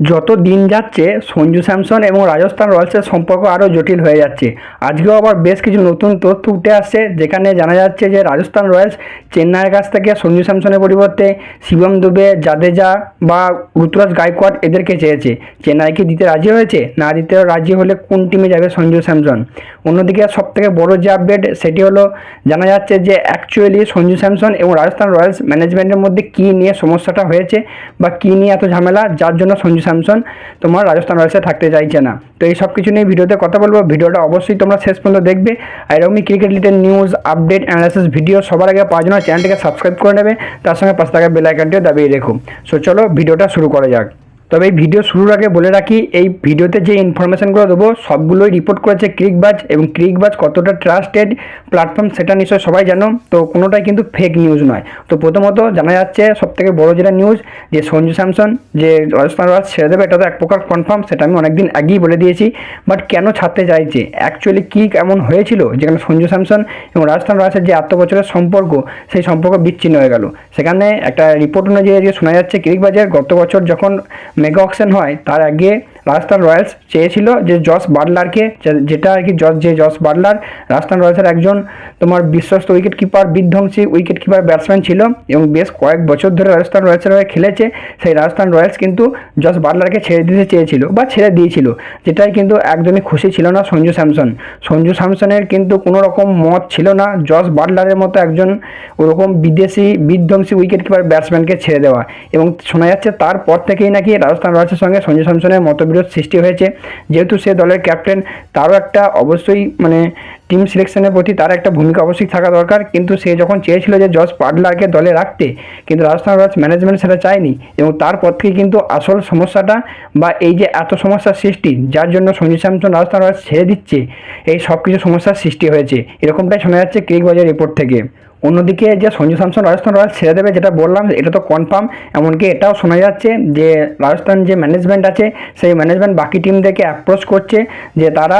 যত দিন যাচ্ছে, সঞ্জু স্যামসন এবং রাজস্থান রয়্যালসের সম্পর্ক আরও জটিল হয়ে যাচ্ছে। আজকেও আবার বেশ কিছু নতুন তথ্য উঠে আসছে, যেখানে জানা যাচ্ছে যে রাজস্থান রয়্যালস চেন্নাইয়ের কাছ থেকে সঞ্জু স্যামসনের পরিবর্তে শিবম দুবে, জাদেজা বা ঋতুরাজ গায়কোয়াড এদেরকে চেয়েছে। চেন্নাই কি দিতে রাজি হয়েছে? না দিতে রাজি হলে কোন টিমে যাবে সঞ্জু স্যামসন? অন্যদিকে সব থেকে বড় যে আপডেট সেটি হলো, জানা যাচ্ছে যে অ্যাকচুয়ালি সঞ্জু স্যামসন এবং রাজস্থান রয়্যালস ম্যানেজমেন্টের মধ্যে কী নিয়ে সমস্যাটা হয়েছে বা কী নিয়ে এত ঝামেলা, যার জন্য সঞ্জু স্যামসন তোমার রাজস্থান রয়্যালসে থাকতে চাইছে না। তো এই সব কিছু নিয়ে ভিডিওতে কথা বলব। ভিডিওটা অবশ্যই তোমরা শেষ পর্যন্ত দেখবে। আর এরকমই cricket related news update analysis video সবার আগে পাওয়ার জন্য চ্যানেলটিকে সাবস্ক্রাইব করে নেবে। তার সঙ্গে পাশে থাকা বেলাইকানটিও দাবিয়ে রেখো। সো চলো ভিডিওটা শুরু করা যাক। তবে এই ভিডিও শুরুর আগে বলে রাখি, এই ভিডিওতে যে ইনফরমেশনগুলো দেবো, সবগুলোই রিপোর্ট করেছে ক্রিকবাজ এবং ক্রিকবাজ কতটা ট্রাস্টেড প্ল্যাটফর্ম সেটা নিশ্চয়ই সবাই জানো। তো কোনোটাই কিন্তু ফেক নিউজ নয়। তো প্রথমত জানা যাচ্ছে সবথেকে বড় যেটা নিউজ যে সঞ্জু স্যামসন যে রাজস্থান রয়্যালস ছেড়ে দেবে এটা তো এক প্রকার কনফার্ম সেটা আমি অনেকদিন আগেই বলে দিয়েছি। বাট কেন ছাড়তে চাইছে অ্যাকচুয়ালি কী এমন হয়েছিল যেখানে সঞ্জু স্যামসন এবং রাজস্থান রয়্যালসের যে এত বছরের সম্পর্ক, সেই সম্পর্ক বিচ্ছিন্ন হয়ে গেল। সেখানে একটা রিপোর্ট অনুযায়ী শোনা যাচ্ছে ক্রিকবাজের গত বছর যখন মেগা অকশন হয় তার আগে রাজস্থান রয়্যালস চেয়েছিল যে জস বাটলারকে যেটা আর কি জস, যে জস বাটলার রাজস্থান রয়্যালসের একজন তোমার বিশ্বস্ত উইকেট কিপার বিধ্বংসী উইকেট কিপার ব্যাটসম্যান ছিল এবং বেশ কয়েক বছর ধরে রাজস্থান রয়্যালসের হয়ে খেলেছে। সেই রাজস্থান রয়্যালস কিন্তু জস বাটলারকে ছেড়ে দিতে চেয়েছিল বা ছেড়ে দিয়েছিল, যেটাই কিন্তু একদমই খুশি ছিল না সঞ্জু স্যামসন। সঞ্জু স্যামসনের কিন্তু কোনো রকম মত ছিল না জস বাটলারের মতো একজন ওরকম বিদেশি, বিধ্বংসী উইকেট কিপার ব্যাটসম্যানকে ছেড়ে দেওয়া। এবং শোনা যাচ্ছে তারপর থেকেই নাকি রাজস্থান রয়্যালসের সঙ্গে সঞ্জু স্যামসনের মতবিরোধ সৃষ্টি হয়েছে। যেহেতু সে দলের ক্যাপ্টেন তারও একটা অবশ্যই মানে টিম সিলেকশনের প্রতি তার একটা ভূমিকা অবশ্যই থাকা দরকার। কিন্তু সে যখন চেয়েছিল যে জস বাটলারকে দলে রাখতে, কিন্তু রাজস্থান রয়্যালস ম্যানেজমেন্ট সেটা চায়নি এবং তারপর থেকে কিন্তু আসল সমস্যাটা বা এই যে এত সমস্যার সৃষ্টি, যার জন্য সঞ্জু স্যামসন রাজস্থান রয়্যালস ছেড়ে দিচ্ছে, এই সব কিছু সমস্যার সৃষ্টি হয়েছে। এরকমটাই শোনা যাচ্ছে ক্রিক বাজার রিপোর্ট থেকে। অন্যদিকে যে সঞ্জু স্যামসন রাজস্থান রয়্যালস ছেড়ে দেবে যেটা বললাম, এটা তো কনফার্ম এমনকি এটাও শোনা যাচ্ছে যে রাজস্থান যে ম্যানেজমেন্ট আছে, সেই ম্যানেজমেন্ট বাকি টিমদেরকে অ্যাপ্রোচ করছে যে তারা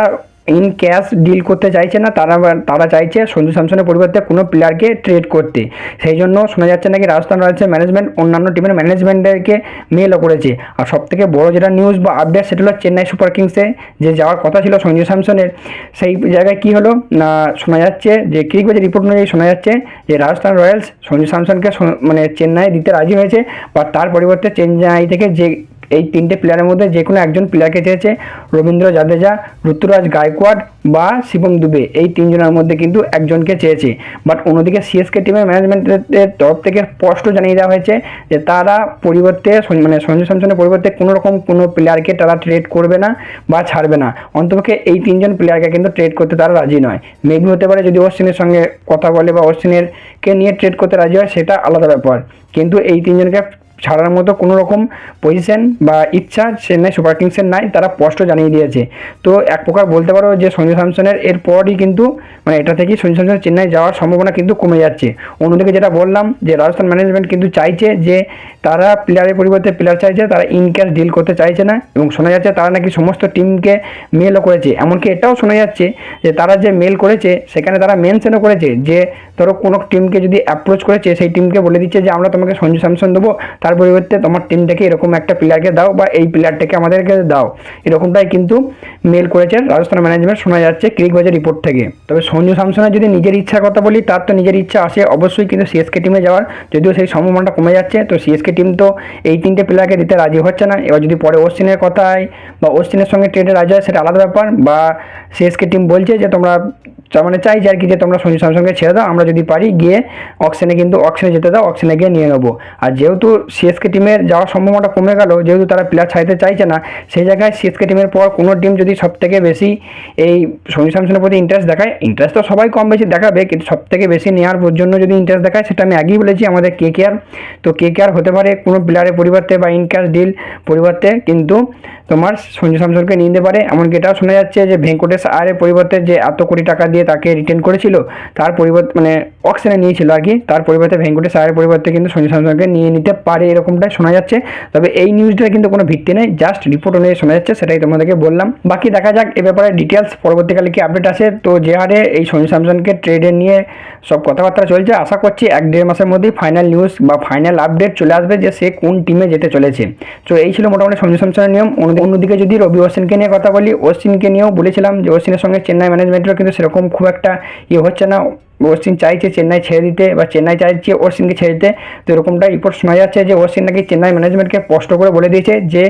ইন ক্যাশ ডিল করতে চাইছে না, তারা তারা চাইছে সঞ্জু স্যামসনের পরিবর্তে কোনো প্লেয়ারকে ট্রেড করতে। সেই জন্য শোনা যাচ্ছে নাকি রাজস্থান রয়্যালসের ম্যানেজমেন্ট অন্যান্য টিমের ম্যানেজমেন্টদেরকে মেলও করেছে। আর সব থেকে বড় যেটা নিউজ বা আপডেট সেটা হলো চেন্নাই সুপার কিংসে যে যাওয়ার কথা ছিল সঞ্জু স্যামসনের। সেই জায়গায় কি হলো? না, শোনা যাচ্ছে যে ক্রিকবাজের রিপোর্ট অনুযায়ী শোনা যাচ্ছে যে রাজস্থান রয়্যালস সঞ্জু স্যামসনকে মানে চেন্নাই দিতে রাজি হয়েছে। বা তার পরিবর্তে চেন্নাই থেকে যে এই তিনটে প্লেয়ারের মধ্যে যে কোনো একজন প্লেয়ারকে চেয়েছে রবীন্দ্র জাদেজা, ঋতুরাজ গায়কোয়াড বা শিবম দুবে। এই তিনজনের মধ্যে কিন্তু একজনকে চেয়েছে। বাট অন্যদিকে সিএসকে টিমের ম্যানেজমেন্টের তরফ থেকে স্পষ্ট জানিয়ে দেওয়া হয়েছে যে তারা পরিবর্তে মানে সঞ্জয় স্যামসনের পরিবর্তে কোনো রকম কোনো প্লেয়ারকে তারা ট্রেড করবে না বা ছাড়বে না। অন্তপক্ষে এই তিনজন প্লেয়ারকে কিন্তু ট্রেড করতে তারা রাজি নয়। মেবি হতে পারে যদি অশ্বিনের সঙ্গে কথা বলে বা অশ্বিনের কে নিয়ে ট্রেড করতে রাজি হয়, সেটা আলাদা ব্যাপার। কিন্তু এই তিনজনকে ছাড়ার মতো কোনো রকম পজিশন বা ইচ্ছা চেন্নাই সুপার কিংসের নাই, তারা স্পষ্ট জানিয়ে দিয়েছে। তো এক প্রকার বলতে পারো যে সঞ্জু স্যামসনের এরপরই কিন্তু মানে এটা থেকেই সঞ্জু স্যামসন চেন্নাই যাওয়ার সম্ভাবনা কিন্তু কমে যাচ্ছে। অন্যদিকে যেটা বললাম যে রাজস্থান ম্যানেজমেন্ট কিন্তু চাইছে যে তারা প্লেয়ারের পরিবর্তে প্লেয়ার চাইছে, তারা ইন ক্যাশ ডিল করতে চাইছে না এবং শোনা যাচ্ছে তারা নাকি সমস্ত টিমকে মেলও করেছে। এমনকি এটাও শোনা যাচ্ছে যে তারা যে মেল করেছে, সেখানে তারা মেনশনও করেছে যে ধরো কোনো টিমকে যদি অ্যাপ্রোচ করেছে, সেই টিমকে বলে দিচ্ছে যে আমরা তোমাকে সঞ্জু স্যামসন দেবো, তার পরিবর্তে তোমার টিম থেকে এরকম একটা প্লেয়ারকে দাও বা এই প্লেয়ারটাকে আমাদেরকে দাও। এরকমটাই কিন্তু মেল করেছে রাজস্থান ম্যানেজমেন্ট শোনা যাচ্ছে ক্রিকবাজার রিপোর্ট থেকে। তবে সঞ্জু স্যামসনের যদি নিজের ইচ্ছার কথা বলি, তার তো নিজের ইচ্ছা আসে অবশ্যই কিন্তু সিএসকে টিমে যাওয়ার। যদিও সেই সম্ভাবনাটা কমে যাচ্ছে, তো সিএসকে টিম তো এই তিনটে প্লেয়ারকে দিতে রাজি হচ্ছে না। এবার যদি পরে অশ্বিনের কথা হয় বা অশ্বিনের সঙ্গে ট্রেডে রাজি হয়, সেটা আলাদা ব্যাপার। বা সিএসকে টিম বলছে যে তোমরা তার মানে চাইছে আর কি যে তোমরা সঞ্জু স্যামসনকে ছেড়ে দাও, আমরা যদি পারি গিয়ে অকশনে কিন্তু অকশনে যেতে দাও অকশনে গিয়ে নিয়ে নেব। আর যেহেতু সিএসকে টিমের যাওয়ার সম্ভাবনাটা কমে গেল, যেহেতু তারা প্লেয়ার ছাড়তে চাইছে না, সেই জায়গায় সিএসকে টিমের পর কোনো টিম যদি সব থেকে বেশি এই সঞ্জু স্যামসনের প্রতি ইন্টারেস্ট দেখায় ইন্টারেস্ট তো সবাই কম বেশি দেখাবে, কিন্তু সব থেকে বেশি নেওয়ার জন্য যদি ইন্টারেস্ট দেখায়, সেটা আমি আগেই বলেছি, আমাদের কে কেয়ার তো কে কেয়ার হতে পারে কোনো প্লেয়ারের পরিবর্তে বা ইন ক্যাশ ডিল পরিবর্তে, কিন্তু তোমার সঞ্জু স্যামসনকে নিয়ে নিতে পারে। এমনকি এটাও শোনা যাচ্ছে যে ভেঙ্কটেশ আয়ের পরিবর্তে যে এত কোটি টাকা দিয়ে তাকে রিটেন করেছিল, তার পরিবর্তে মানে অকশনে নিয়েছিল আর কি, তার পরিবর্তে ভেঙ্কুটে সায়ের পরিবর্তে কিন্তু সঞ্জু স্যামসনকে নিয়ে নিতে পারে, এরকমটাই শোনা যাচ্ছে। তবে এই নিউজটার কিন্তু কোনো ভিত্তি নেই জাস্ট রিপোর্ট অনুযায়ী শোনা যাচ্ছে, সেটাই তোমাদেরকে বললাম। বাকি দেখা যাক, এ ব্যাপারে ডিটেলস পরবর্তীকালে কি আপডেট আসে? তো যে হারে এই সঞ্জু স্যামসনকে ট্রেডে নিয়ে সব কথাবার্তা চলছে। আশা করছি এক দেড় মাসের মধ্যেই ফাইনাল নিউজ বা ফাইনাল আপডেট চলে আসবে যে সে কোন টিমে যেতে চলেছে। তো এই ছিল মোটামুটি সঞ্জু স্যামসনের নিয়ম। অন্যদিকে যদি রবি অশ্বিনকে নিয়ে কথা বলি, অশ্বিনকে নিয়েও বলেছিলাম যে অশ্বিনের সঙ্গে চেন্নাই ম্যানেজমেন্টেরও কিন্তু সেরকম খুব একটা ইয়ে হচ্ছে না। অশ্বিন চাইছে চেন্নাই ছেড়ে দিতে বা চেন্নাই চাইছে অশ্বিনকে ছেড়ে দিতে, তো এরকমটা রিপোর্ট শোনা যাচ্ছে যে অশ্বিন নাকি চেন্নাই ম্যানেজমেন্টকে স্পষ্ট করে বলে দিয়েছে যে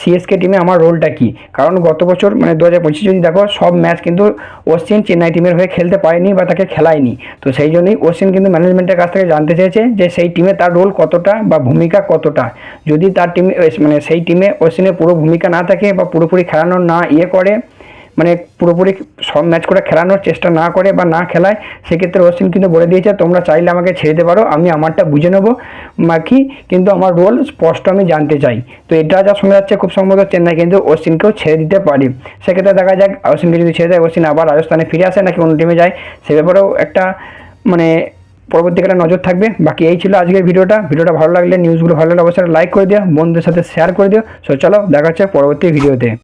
সিএসকে টিমে আমার রোলটা কী। কারণ গত বছর মানে দু হাজার পঁচিশে যদি দেখো, সব ম্যাচ কিন্তু অশ্বিন চেন্নাই টিমের হয়ে খেলতে পারেনি বা তাকে খেলায়নি। তো সেই জন্যই অশ্বিন কিন্তু ম্যানেজমেন্টের কাছ থেকে জানতে চেয়েছে যে সেই টিমে তার রোল কতটা বা ভূমিকা কতটা। যদি তার টিমে মানে সেই টিমে অশ্বিনের পুরো ভূমিকা না থাকে বা পুরোপুরি খেলানো না ইয়ে করে মানে পুরোপুরি সব ম্যাচ করে খেলানোর চেষ্টা না করে বা না খেলায়, সেক্ষেত্রে অশ্বিন কিন্তু বলে দিয়েছে, তোমরা চাইলে আমাকে ছেড়ে দিতে পারো, আমি আমারটা বুঝে নেব। বাকি কিন্তু আমার রোল স্পষ্ট আমি জানতে চাই। তো এটা যা শোনা যাচ্ছে খুব সম্ভবত চেন্নাই কিন্তু অশ্বিনকেও ছেড়ে দিতে পারি। সেক্ষেত্রে দেখা যাক অশ্বিনকে যদি ছেড়ে দেয় অশ্বিন আবার রাজস্থানে ফিরে আসে নাকি অন্য টিমে যায়, সে ব্যাপারেও একটা মানে পরবর্তীকালে নজর থাকবে। বাকি এই ছিল আজকের ভিডিওটা। ভিডিওটা ভালো লাগলে নিউজগুলো ভালো লাগলে অবশ্যই লাইক করে দিও, বন্ধুদের সাথে শেয়ার করে দিও। সো চলো, দেখা হচ্ছে পরবর্তী ভিডিওতে